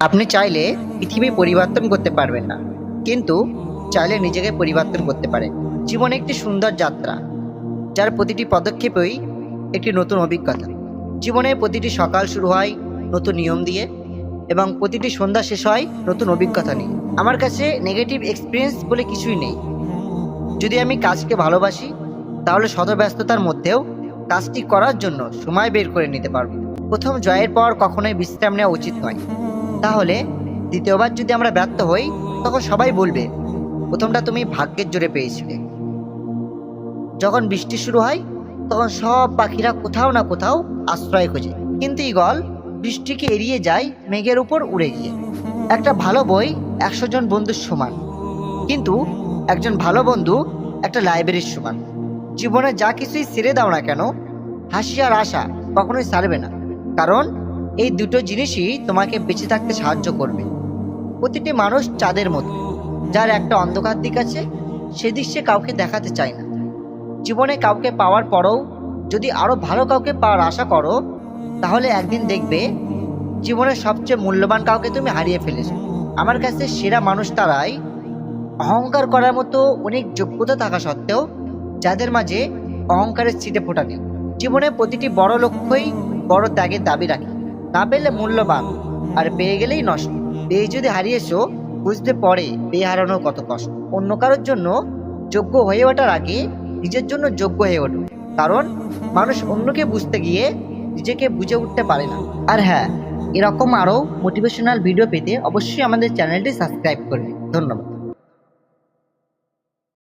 আপনি চাইলে পৃথিবী পরিবর্তন করতে পারবেন না, কিন্তু চাইলে নিজেকে পরিবর্তন করতে পারেন। জীবন একটি সুন্দর যাত্রা, যার প্রতিটি পদক্ষেপই একটি নতুন অভিজ্ঞতা। জীবনের প্রতিটি সকাল শুরু হয় নতুন নিয়ম দিয়ে এবং প্রতিটি সন্ধ্যা শেষ হয় নতুন অভিজ্ঞতা নিয়ে। আমার কাছে নেগেটিভ এক্সপিরিয়েন্স বলে কিছুই নেই। যদি আমি কাজকে ভালোবাসি, তাহলে শত ব্যস্ততার মধ্যেও কাজটি করার জন্য সময় বের করে নিতে পারব। প্রথম জয়ের পর কখনোই বিশ্রাম নেওয়া উচিত নয়। তাহলে দ্বিতীয়বার যদি আমরা ব্যর্থ হই, তখন সবাই বলবে, প্রথমটা তুমি ভাগ্যের জোরে পেয়েছিলে। যখন বৃষ্টি শুরু হয়, তখন সব পাখিরা কোথাও না কোথাও আশ্রয় খোঁজে। কিন্তু ঈগল, বৃষ্টিকে এড়িয়ে যায়, মেঘের উপর উড়ে গিয়ে। একটা ভালো বই একশো জন বন্ধুর সমান। কিন্তু একজন ভালো বন্ধু একটা লাইব্রেরির সমান। জীবনে যা কিছুই ছেড়ে দাও না কেন, হাসি আর আশা কখনোই ছাড়বে না। কারণ এই দুটো জিনিসই তোমাকে বেঁচে থাকতে সাহায্য করবে। প্রতিটি মানুষ চাঁদের মতো, যার একটা অন্ধকার দিক আছে, সে কাউকে দেখাতে চায় না। জীবনে কাউকে পাওয়ার পরেও, যদি আরও ভালো কাউকে পাওয়ার আশা করো, তাহলে একদিন দেখবে, জীবনের সবচেয়ে মূল্যবান কাউকে তুমি হারিয়ে ফেলেছো। আমার কাছে সেরা মানুষ তারাই অহংকার করার মতো অনেক যোগ্যতা থাকা সত্ত্বেও, যাদের মাঝে অহংকারের ছিটে ফোটা নেই জীবনে প্রতিটি বড় লক্ষ্যই বড় ত্যাগের দাবি রাখে। না পেলে মূল্যবান, আর পেয়ে গেলেই নষ্ট। পেয়ে যদি হারিয়েছো, বুঝতে পরে পেয়ে হারানো কত কষ্ট। অন্য কারোর জন্য যোগ্য হয়ে ওঠার আগে নিজের জন্য যোগ্য হয়ে ওঠো। কারণ মানুষ অন্যকে বুঝতে গিয়ে নিজেকে বুঝে উঠতে পারে না। আর হ্যাঁ এরকম আরও মোটিভেশনাল ভিডিও পেতে অবশ্যই আমাদের চ্যানেলটি সাবস্ক্রাইব করবে। ধন্যবাদ।